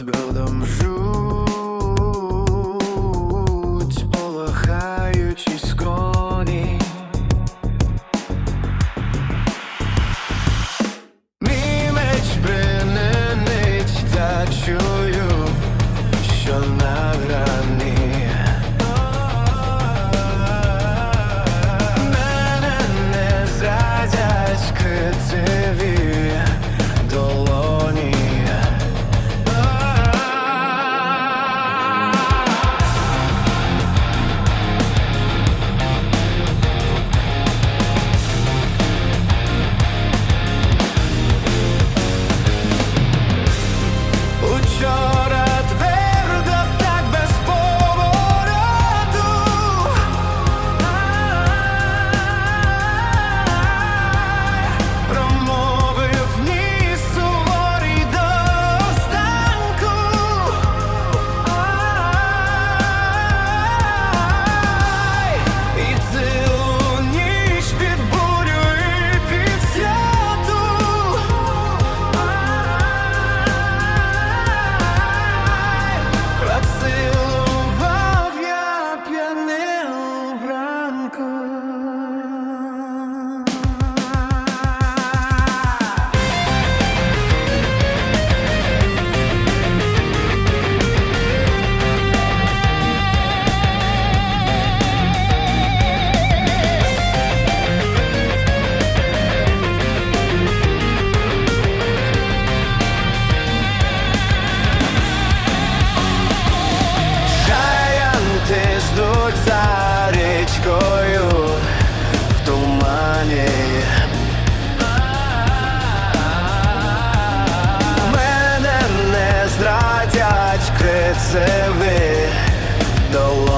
Над бродом жуть, полохаючі скроні. Мій меч бриненить, що на грані. Мене не зазять крицеві. No.